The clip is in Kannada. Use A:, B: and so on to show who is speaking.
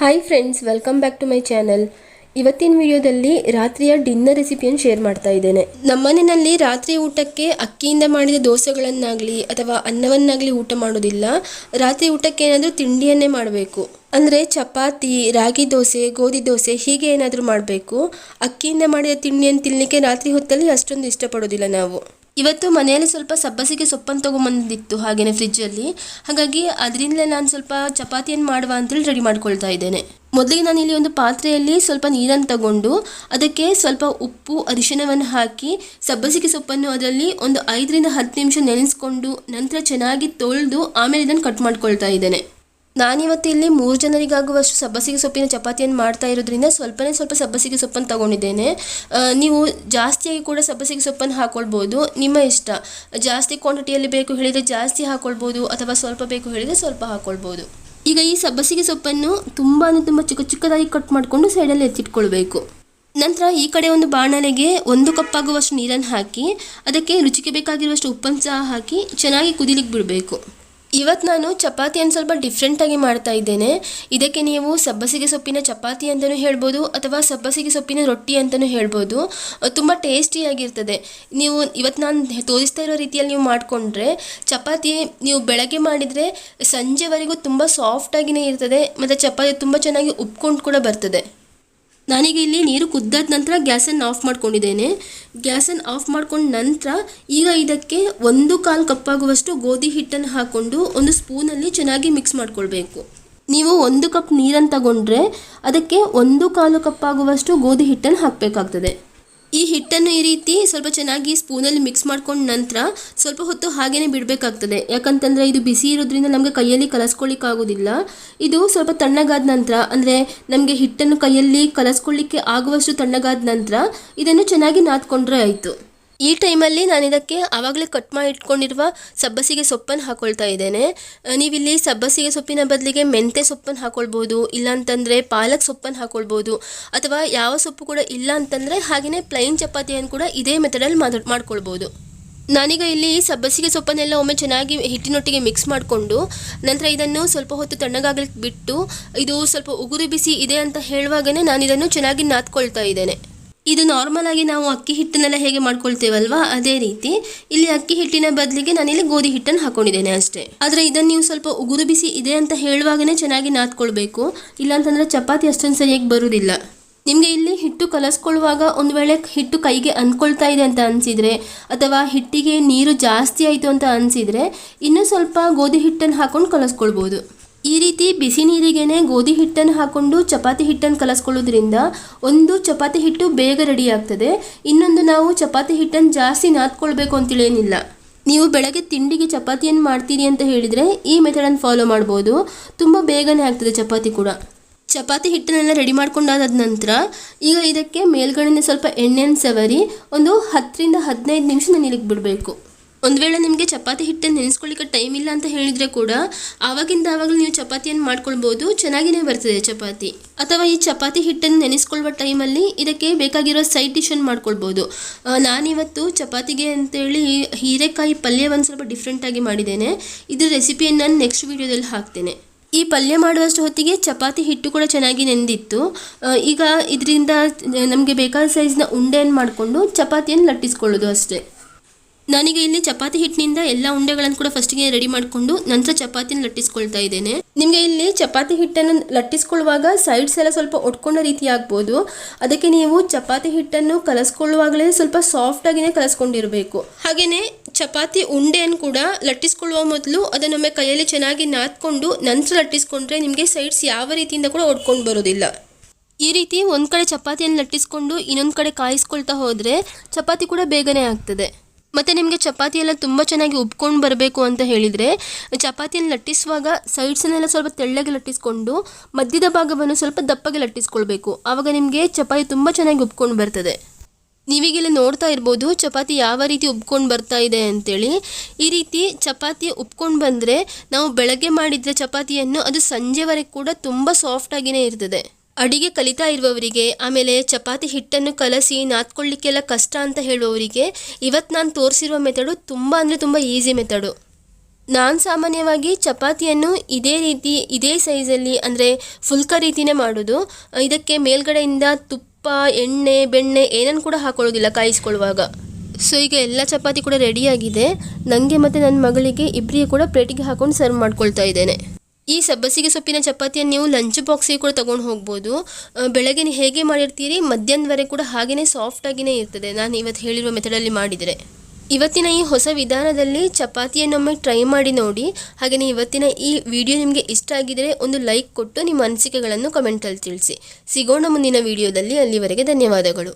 A: Hi friends welcome back to my channel ಇವತ್ತಿನ ವಿಡಿಯೋದಲ್ಲಿ ರಾತ್ರಿಯ ಡಿನ್ನರ್ ರೆಸಿಪಿಯನ್ನು ಶೇರ್ ಮಾಡ್ತಾ ಇದ್ದೇನೆ. ನಮ್ಮನೆಯಲ್ಲಿ ರಾತ್ರಿ ಊಟಕ್ಕೆ ಅಕ್ಕಿಯಿಂದ ಮಾಡಿದ ದೋಸೆಗಳನ್ನಾಗಲಿ ಅಥವಾ ಅನ್ನವನ್ನಾಗಲಿ ಊಟ ಮಾಡೋದಿಲ್ಲ. ರಾತ್ರಿ ಊಟಕ್ಕೆ ಏನಾದರೂ ತಿಂಡಿಯನ್ನೇ ಮಾಡಬೇಕು. ಅಂದರೆ ಚಪಾತಿ, ರಾಗಿ ದೋಸೆ, ಗೋಧಿ ದೋಸೆ ಹೀಗೆ ಏನಾದರೂ ಮಾಡಬೇಕು. ಅಕ್ಕಿಯಿಂದ ಮಾಡಿದ ತಿಂಡಿಯನ್ನು ತಿನ್ನಲಿಕ್ಕೆ ರಾತ್ರಿ ಹೊತ್ತಲ್ಲಿ ಅಷ್ಟೊಂದು ಇಷ್ಟಪಡೋದಿಲ್ಲ ನಾವು. ಇವತ್ತು ಮನೆಯಲ್ಲಿ ಸ್ವಲ್ಪ ಸಬ್ಬಸಿಗೆ ಸೊಪ್ಪನ್ನು ತೊಗೊಂಬಂದಿತ್ತು ಹಾಗೆಯೇ ಫ್ರಿಜ್ಜಲ್ಲಿ. ಹಾಗಾಗಿ ಅದರಿಂದಲೇ ನಾನು ಸ್ವಲ್ಪ ಚಪಾತಿಯನ್ನು ಮಾಡುವ ಅಂತೇಳಿ ರೆಡಿ ಮಾಡ್ಕೊಳ್ತಾ ಇದ್ದೇನೆ. ಮೊದಲಿಗೆ ನಾನು ಇಲ್ಲಿ ಒಂದು ಪಾತ್ರೆಯಲ್ಲಿ ಸ್ವಲ್ಪ ನೀರನ್ನು ತಗೊಂಡು, ಅದಕ್ಕೆ ಸ್ವಲ್ಪ ಉಪ್ಪು, ಅರಿಶಿಣವನ್ನು ಹಾಕಿ, ಸಬ್ಬಸಿಗೆ ಸೊಪ್ಪನ್ನು ಅದರಲ್ಲಿ ಒಂದು ಐದರಿಂದ ಹತ್ತು ನಿಮಿಷ ನೆನೆಸ್ಕೊಂಡು ನಂತರ ಚೆನ್ನಾಗಿ ತೊಳೆದು ಆಮೇಲೆ ಇದನ್ನು ಕಟ್ ಮಾಡ್ಕೊಳ್ತಾ ಇದ್ದೇನೆ. ನಾನಿವತ್ತು ಇಲ್ಲಿ ಮೂರು ಜನರಿಗಾಗುವಷ್ಟು ಸಬ್ಬಸಿಗೆ ಸೊಪ್ಪಿನ ಚಪಾತಿಯನ್ನು ಮಾಡ್ತಾ ಇರೋದ್ರಿಂದ ಸ್ವಲ್ಪನೇ ಸ್ವಲ್ಪ ಸಬ್ಬಸಿಗೆ ಸೊಪ್ಪನ್ನು ತಗೊಂಡಿದ್ದೇನೆ. ನೀವು ಜಾಸ್ತಿಯಾಗಿ ಕೂಡ ಸಬ್ಬಸಿಗೆ ಸೊಪ್ಪನ್ನು ಹಾಕ್ಕೊಳ್ಬೋದು ನಿಮ್ಮ ಇಷ್ಟ. ಜಾಸ್ತಿ ಕ್ವಾಂಟಿಟಿಯಲ್ಲಿ ಬೇಕು ಹೇಳಿದರೆ ಜಾಸ್ತಿ ಹಾಕೊಳ್ಬೋದು ಅಥವಾ ಸ್ವಲ್ಪ ಬೇಕು ಹೇಳಿದರೆ ಸ್ವಲ್ಪ ಹಾಕ್ಕೊಳ್ಬೋದು ಈಗ ಈ ಸಬ್ಬಸಿಗೆ ಸೊಪ್ಪನ್ನು ತುಂಬ ತುಂಬ ಚಿಕ್ಕ ಚಿಕ್ಕದಾಗಿ ಕಟ್ ಮಾಡಿಕೊಂಡು ಸೈಡಲ್ಲಿ ಎತ್ತಿಟ್ಕೊಳ್ಬೇಕು. ನಂತರ ಈ ಕಡೆ ಒಂದು ಬಾಣಲೆಗೆ ಒಂದು ಕಪ್ಪಾಗುವಷ್ಟು ನೀರನ್ನು ಹಾಕಿ, ಅದಕ್ಕೆ ರುಚಿಗೆ ಬೇಕಾಗಿರುವಷ್ಟು ಉಪ್ಪನ್ನು ಸಹ ಹಾಕಿ ಚೆನ್ನಾಗಿ ಕುದಿಲಿಕ್ಕೆ ಬಿಡಬೇಕು. ಇವತ್ತು ನಾನು ಚಪಾತಿಯನ್ನು ಸ್ವಲ್ಪ ಡಿಫ್ರೆಂಟಾಗಿ ಮಾಡ್ತಾ ಇದ್ದೇನೆ. ಇದಕ್ಕೆ ನೀವು ಸಬ್ಬಸಿಗೆ ಸೊಪ್ಪಿನ ಚಪಾತಿ ಅಂತಲೂ ಹೇಳ್ಬೋದು ಅಥವಾ ಸಬ್ಬಸಿಗೆ ಸೊಪ್ಪಿನ ರೊಟ್ಟಿ ಅಂತಲೂ ಹೇಳ್ಬೋದು. ತುಂಬ ಟೇಸ್ಟಿಯಾಗಿರ್ತದೆ ನೀವು ಇವತ್ತು ನಾನು ತೋರಿಸ್ತಾ ಇರೋ ರೀತಿಯಲ್ಲಿ ನೀವು ಮಾಡಿಕೊಂಡ್ರೆ ಚಪಾತಿ ನೀವು ಬೆಳಗ್ಗೆ ಮಾಡಿದರೆ ಸಂಜೆವರೆಗೂ ತುಂಬ ಸಾಫ್ಟಾಗಿಯೇ ಇರ್ತದೆ. ಮತ್ತು ಚಪಾತಿ ತುಂಬ ಚೆನ್ನಾಗಿ ಉಪ್ಕೊಂಡು ಕೂಡ ಬರ್ತದೆ. ನಾನೀಗ ಇಲ್ಲಿ ನೀರು ಕುದ್ದಾದ ನಂತರ ಗ್ಯಾಸನ್ನು ಆಫ್ ಮಾಡ್ಕೊಂಡಿದ್ದೇನೆ. ಗ್ಯಾಸನ್ನು ಆಫ್ ಮಾಡ್ಕೊಂಡ ನಂತರ ಈಗ ಇದಕ್ಕೆ ಒಂದು ಕಾಲು ಕಪ್ಪಾಗುವಷ್ಟು ಗೋಧಿ ಹಿಟ್ಟನ್ನು ಹಾಕ್ಕೊಂಡು ಒಂದು ಸ್ಪೂನಲ್ಲಿ ಚೆನ್ನಾಗಿ ಮಿಕ್ಸ್ ಮಾಡ್ಕೊಳ್ಬೇಕು. ನೀವು ಒಂದು ಕಪ್ ನೀರನ್ನು ತಗೊಂಡ್ರೆ ಅದಕ್ಕೆ ಒಂದು ಕಾಲು ಕಪ್ಪಾಗುವಷ್ಟು ಗೋಧಿ ಹಿಟ್ಟನ್ನು ಹಾಕಬೇಕಾಗ್ತದೆ. ಈ ಹಿಟ್ಟನ್ನು ಈ ರೀತಿ ಸ್ವಲ್ಪ ಚೆನ್ನಾಗಿ ಸ್ಪೂನಲ್ಲಿ ಮಿಕ್ಸ್ ಮಾಡ್ಕೊಂಡ ನಂತರ ಸ್ವಲ್ಪ ಹೊತ್ತು ಹಾಗೇನೆ ಬಿಡಬೇಕಾಗ್ತದೆ. ಯಾಕಂತಂದರೆ ಇದು ಬಿಸಿ ಇರೋದ್ರಿಂದ ನಮಗೆ ಕೈಯಲ್ಲಿ ಕಲಸ್ಕೊಳ್ಳಿಕ್ಕಾಗೋದಿಲ್ಲ. ಇದು ಸ್ವಲ್ಪ ತಣ್ಣಗಾದ ನಂತರ, ಅಂದರೆ ನಮಗೆ ಹಿಟ್ಟನ್ನು ಕೈಯಲ್ಲಿ ಕಲಸ್ಕೊಳ್ಳಿಕ್ಕೆ ಆಗುವಷ್ಟು ತಣ್ಣಗಾದ ನಂತರ ಇದನ್ನು ಚೆನ್ನಾಗಿ ನಾದ್ಕೊಂಡ್ರೆ ಆಯಿತು. ಈ ಟೈಮಲ್ಲಿ ನಾನು ಇದಕ್ಕೆ ಆವಾಗಲೇ ಕಟ್ ಮಾಡಿ ಇಟ್ಕೊಂಡಿರುವ ಸಬ್ಬಸಿಗೆ ಸೊಪ್ಪನ್ನು ಹಾಕೊಳ್ತಾ ಇದ್ದೇನೆ. ನೀವಿಲ್ಲಿ ಸಬ್ಬಸಿಗೆ ಸೊಪ್ಪಿನ ಬದಲಿಗೆ ಮೆಂತೆ ಸೊಪ್ಪನ್ನು ಹಾಕೊಳ್ಬೋದು, ಇಲ್ಲಾಂತಂದರೆ ಪಾಲಕ್ ಸೊಪ್ಪನ್ನು ಹಾಕೊಳ್ಬೋದು, ಅಥವಾ ಯಾವ ಸೊಪ್ಪು ಕೂಡ ಇಲ್ಲ ಅಂತಂದರೆ ಹಾಗೆಯೇ ಪ್ಲೈನ್ ಚಪಾತಿಯನ್ನು ಕೂಡ ಇದೇ ಮೆಥಡಲ್ಲಿ ಮಾಡ್, ಮಾಡ್ಕೊಳ್ಬೋದು. ನಾನೀಗ ಇಲ್ಲಿ ಸಬ್ಬಸಿಗೆ ಸೊಪ್ಪನ್ನೆಲ್ಲ ಒಮ್ಮೆ ಚೆನ್ನಾಗಿ ಹಿಟ್ಟಿನೊಟ್ಟಿಗೆ ಮಿಕ್ಸ್ ಮಾಡಿಕೊಂಡು, ನಂತರ ಇದನ್ನು ಸ್ವಲ್ಪ ಹೊತ್ತು ತಣ್ಣಗಾಗಲಿಕ್ಕೆ ಬಿಟ್ಟು, ಇದು ಸ್ವಲ್ಪ ಉಗುರು ಬಿಸಿ ಇದೆ ಅಂತ ಹೇಳುವಾಗನೇ ನಾನು ಇದನ್ನು ಚೆನ್ನಾಗಿ ನಾದ್ಕೊಳ್ತಾ ಇದ್ದೇನೆ. ಇದು ನಾರ್ಮಲ್ ಆಗಿ ನಾವು ಅಕ್ಕಿ ಹಿಟ್ಟನ್ನೆಲ್ಲ ಹೇಗೆ ಮಾಡ್ಕೊಳ್ತೇವಲ್ವಾ? ಅದೇ ರೀತಿ ಇಲ್ಲಿ ಅಕ್ಕಿ ಹಿಟ್ಟಿನ ಬದಲಿಗೆ ನಾನಿಲ್ಲಿ ಗೋಧಿ ಹಿಟ್ಟನ್ನು ಹಾಕೊಂಡಿದ್ದೇನೆ ಅಷ್ಟೇ. ಆದರೆ ಇದನ್ನು ನೀವು ಸ್ವಲ್ಪ ಉಗುರು ಬಿಸಿ ಇದೆ ಅಂತ ಹೇಳುವಾಗನೇ ಚೆನ್ನಾಗಿ ನಾದ್ಕೊಳ್ಬೇಕು. ಇಲ್ಲಾಂತಂದರೆ ಚಪಾತಿ ಅಷ್ಟೊಂದು ಸರಿಯಾಗಿ ಬರುವುದಿಲ್ಲ ನಿಮಗೆ ಇಲ್ಲಿ ಹಿಟ್ಟು ಕಲಸ್ಕೊಳ್ಳುವಾಗ ಒಂದು ವೇಳೆ ಹಿಟ್ಟು ಕೈಗೆ ಅಂದ್ಕೊಳ್ತಾ ಇದೆ ಅಂತ ಅನಿಸಿದರೆ, ಅಥವಾ ಹಿಟ್ಟಿಗೆ ನೀರು ಜಾಸ್ತಿ ಆಯಿತು ಅಂತ ಅನಿಸಿದರೆ, ಇನ್ನೂ ಸ್ವಲ್ಪ ಗೋಧಿ ಹಿಟ್ಟನ್ನು ಹಾಕೊಂಡು ಕಲಸ್ಕೊಳ್ಬೋದು. ಈ ರೀತಿ ಬಿಸಿ ನೀರಿಗೆನೆ ಗೋಧಿ ಹಿಟ್ಟನ್ನು ಹಾಕೊಂಡು ಚಪಾತಿ ಹಿಟ್ಟನ್ನು ಕಲಸ್ಕೊಳ್ಳೋದ್ರಿಂದ ಒಂದು ಚಪಾತಿ ಹಿಟ್ಟು ಬೇಗ ರೆಡಿ ಆಗ್ತದೆ. ಇನ್ನೊಂದು ನಾವು ಚಪಾತಿ ಹಿಟ್ಟನ್ನು ಜಾಸ್ತಿ ನಾದ್ಕೊಳ್ಬೇಕು ಅಂತೇಳೇನಿಲ್ಲ. ನೀವು ಬೆಳಗ್ಗೆ ತಿಂಡಿಗೆ ಚಪಾತಿಯನ್ನು ಮಾಡ್ತೀರಿ ಅಂತ ಹೇಳಿದರೆ ಈ ಮೆಥಡನ್ನು ಫಾಲೋ ಮಾಡ್ಬೋದು. ತುಂಬ ಬೇಗನೆ ಆಗ್ತದೆ ಚಪಾತಿ ಕೂಡ. ಚಪಾತಿ ಹಿಟ್ಟನ್ನೆಲ್ಲ ರೆಡಿ ಮಾಡ್ಕೊಂಡಾದ ನಂತರ ಈಗ ಇದಕ್ಕೆ ಮೇಲ್ಗಡೆನೆ ಸ್ವಲ್ಪ ಎಣ್ಣೆಯನ್ನು ಸವರಿ ಒಂದು ಹತ್ತರಿಂದ ಹದಿನೈದು ನಿಮಿಷ ನೀರಿಗೆ ಬಿಡಬೇಕು. ಒಂದು ವೇಳೆ ನಿಮಗೆ ಚಪಾತಿ ಹಿಟ್ಟನ್ನು ನೆನೆಸ್ಕೊಳ್ಳಿಕ್ಕೆ ಟೈಮ್ ಇಲ್ಲ ಅಂತ ಹೇಳಿದರೆ ಕೂಡ ಆವಾಗಿಂದ ಆವಾಗಲೂ ನೀವು ಚಪಾತಿಯನ್ನು ಮಾಡ್ಕೊಳ್ಬೋದು ಚೆನ್ನಾಗಿಯೇ ಬರ್ತದೆ ಚಪಾತಿ. ಅಥವಾ ಈ ಚಪಾತಿ ಹಿಟ್ಟನ್ನು ನೆನೆಸ್ಕೊಳ್ಳುವ ಟೈಮಲ್ಲಿ ಇದಕ್ಕೆ ಬೇಕಾಗಿರೋ ಸೈಡ್ ಡಿಶನ್ನು ಮಾಡ್ಕೊಳ್ಬೋದು. ನಾನಿವತ್ತು ಚಪಾತಿಗೆ ಅಂತೇಳಿ ಹೀರೆಕಾಯಿ ಪಲ್ಯವನ್ನು ಸ್ವಲ್ಪ ಡಿಫ್ರೆಂಟಾಗಿ ಮಾಡಿದ್ದೇನೆ. ಇದ್ರ ರೆಸಿಪಿಯನ್ನು ನಾನು ನೆಕ್ಸ್ಟ್ ವೀಡಿಯೋದಲ್ಲಿ ಹಾಕ್ತೇನೆ. ಈ ಪಲ್ಯ ಮಾಡುವಷ್ಟು ಹೊತ್ತಿಗೆ ಚಪಾತಿ ಹಿಟ್ಟು ಕೂಡ ಚೆನ್ನಾಗಿ ನೆಂದಿತ್ತು. ಈಗ ಇದರಿಂದ ನಮಗೆ ಬೇಕಾದ ಸೈಜ್ನ ಉಂಡೆಯನ್ನು ಮಾಡಿಕೊಂಡು ಚಪಾತಿಯನ್ನು ಲಟ್ಟಿಸ್ಕೊಳ್ಳೋದು ಅಷ್ಟೇ. ನಾನೀಗ ಇಲ್ಲಿ ಚಪಾತಿ ಹಿಟ್ಟಿನಿಂದ ಎಲ್ಲ ಉಂಡೆಗಳನ್ನು ಕೂಡ ಫಸ್ಟಿಗೆ ರೆಡಿ ಮಾಡಿಕೊಂಡು ನಂತರ ಚಪಾತಿನ ಲಟ್ಟಿಸ್ಕೊಳ್ತಾ ಇದ್ದೇನೆ. ನಿಮಗೆ ಇಲ್ಲಿ ಚಪಾತಿ ಹಿಟ್ಟನ್ನು ಲಟ್ಟಿಸ್ಕೊಳ್ಳುವಾಗ ಸೈಡ್ಸ್ ಎಲ್ಲ ಸ್ವಲ್ಪ ಒಟ್ಕೊಂಡ ರೀತಿ ಆಗ್ಬೋದು. ಅದಕ್ಕೆ ನೀವು ಚಪಾತಿ ಹಿಟ್ಟನ್ನು ಕಲಸ್ಕೊಳ್ಳುವಾಗಲೇ ಸ್ವಲ್ಪ ಸಾಫ್ಟ್ ಆಗಿನೇ ಕಲಸ್ಕೊಂಡಿರಬೇಕು. ಹಾಗೆಯೇ ಚಪಾತಿ ಉಂಡೆಯನ್ನು ಕೂಡ ಲಟ್ಟಿಸ್ಕೊಳ್ಳುವ ಮೊದಲು ಅದನ್ನೊಮ್ಮೆ ಕೈಯಲ್ಲಿ ಚೆನ್ನಾಗಿ ನಾದ್ಕೊಂಡು ನಂತರ ಲಟ್ಟಿಸ್ಕೊಂಡ್ರೆ ನಿಮಗೆ ಸೈಡ್ಸ್ ಯಾವ ರೀತಿಯಿಂದ ಕೂಡ ಒಡ್ಕೊಂಡು ಬರೋದಿಲ್ಲ ಈ ರೀತಿ ಒಂದು ಕಡೆ ಚಪಾತಿಯನ್ನು ಲಟ್ಟಿಸ್ಕೊಂಡು ಇನ್ನೊಂದು ಕಡೆ ಕಾಯಿಸ್ಕೊಳ್ತಾ ಹೋದರೆ ಚಪಾತಿ ಕೂಡ ಬೇಗನೆ ಆಗ್ತದೆ. ಮತ್ತು ನಿಮಗೆ ಚಪಾತಿ ಎಲ್ಲ ತುಂಬ ಚೆನ್ನಾಗಿ ಉಬ್ಕೊಂಡು ಬರಬೇಕು ಅಂತ ಹೇಳಿದರೆ, ಚಪಾತಿಯನ್ನು ಲಟ್ಟಿಸುವಾಗ ಸೈಡ್ಸನ್ನೆಲ್ಲ ಸ್ವಲ್ಪ ತೆಳ್ಳಗೆ ಲಟ್ಟಿಸ್ಕೊಂಡು ಮಧ್ಯದ ಭಾಗವನ್ನು ಸ್ವಲ್ಪ ದಪ್ಪಗೆ ಲಟ್ಟಿಸ್ಕೊಳ್ಬೇಕು. ಆವಾಗ ನಿಮಗೆ ಚಪಾತಿ ತುಂಬ ಚೆನ್ನಾಗಿ ಉಬ್ಕೊಂಡು ಬರ್ತದೆ. ನೀವೀಗೆಲ್ಲ ನೋಡ್ತಾ ಇರ್ಬೋದು ಚಪಾತಿ ಯಾವ ರೀತಿ ಉಬ್ಕೊಂಡು ಬರ್ತಾ ಇದೆ ಅಂತೇಳಿ. ಈ ರೀತಿ ಚಪಾತಿ ಉಬ್ಕೊಂಡು ಬಂದರೆ ನಾವು ಬೆಳಗ್ಗೆ ಮಾಡಿದರೆ ಚಪಾತಿಯನ್ನು ಅದು ಸಂಜೆವರೆಗೆ ಕೂಡ ತುಂಬ ಸಾಫ್ಟಾಗಿಯೇ ಇರ್ತದೆ. ಅಡಿಗೆ ಕಲಿತಾ ಇರುವವರಿಗೆ, ಆಮೇಲೆ ಚಪಾತಿ ಹಿಟ್ಟನ್ನು ಕಲಸಿ ನಾದ್ಕೊಳ್ಳಿಕ್ಕೆಲ್ಲ ಕಷ್ಟ ಅಂತ ಹೇಳುವವರಿಗೆ ಇವತ್ತು ನಾನು ತೋರಿಸಿರುವ ಮೆಥಡು ತುಂಬ ಅಂದರೆ ತುಂಬ ಈಸಿ ಮೆಥಡು. ನಾನು ಸಾಮಾನ್ಯವಾಗಿ ಚಪಾತಿಯನ್ನು ಇದೇ ರೀತಿ, ಇದೇ ಸೈಜಲ್ಲಿ ಅಂದರೆ ಫುಲ್ಕ ರೀತಿನೇ ಮಾಡೋದು. ಇದಕ್ಕೆ ಮೇಲ್ಗಡೆಯಿಂದ ತುಪ್ಪ, ಎಣ್ಣೆ, ಬೆಣ್ಣೆ ಏನನ್ನು ಕೂಡ ಹಾಕೊಳ್ಳೋದಿಲ್ಲ ಕಾಯಿಸ್ಕೊಳ್ಳುವಾಗ. ಸೊ, ಈಗ ಎಲ್ಲ ಚಪಾತಿ ಕೂಡ ರೆಡಿಯಾಗಿದೆ. ನನಗೆ ಮತ್ತು ನನ್ನ ಮಗಳಿಗೆ ಇಬ್ಬರಿಗೆ ಕೂಡ ಪ್ಲೇಟಿಗೆ ಹಾಕೊಂಡು ಸರ್ವ್ ಮಾಡ್ಕೊಳ್ತಾ ಇದ್ದೇನೆ. ಈ ಸಬ್ಬಸಿಗೆ ಸೊಪ್ಪಿನ ಚಪಾತಿಯನ್ನು ನೀವು ಲಂಚ್ ಬಾಕ್ಸಿಗೆ ಕೂಡ ತೊಗೊಂಡು ಹೋಗ್ಬೋದು. ಬೆಳಗ್ಗೆ ಹೇಗೆ ಮಾಡಿರ್ತೀರಿ? ಮಧ್ಯಾಹ್ನದವರೆಗೆ ಕೂಡ ಹಾಗೆಯೇ ಸಾಫ್ಟಾಗಿಯೇ ಇರ್ತದೆ. ನಾನು ಇವತ್ತು ಹೇಳಿರುವ ಮೆಥಡಲ್ಲಿ ಮಾಡಿದರೆ. ಇವತ್ತಿನ ಈ ಹೊಸ ವಿಧಾನದಲ್ಲಿ ಚಪಾತಿಯನ್ನೊಮ್ಮೆ ಟ್ರೈ ಮಾಡಿ ನೋಡಿ. ಹಾಗೆಯೇ ಇವತ್ತಿನ ಈ ವಿಡಿಯೋ ನಿಮಗೆ ಇಷ್ಟ ಆಗಿದರೆ ಒಂದು ಲೈಕ್ ಕೊಟ್ಟು ನಿಮ್ಮ ಅನಿಸಿಕೆಗಳನ್ನು ಕಮೆಂಟಲ್ಲಿ ತಿಳಿಸಿ. ಸಿಗೋಣ ಮುಂದಿನ ವಿಡಿಯೋದಲ್ಲಿ ಅಲ್ಲಿವರೆಗೆ ಧನ್ಯವಾದಗಳು.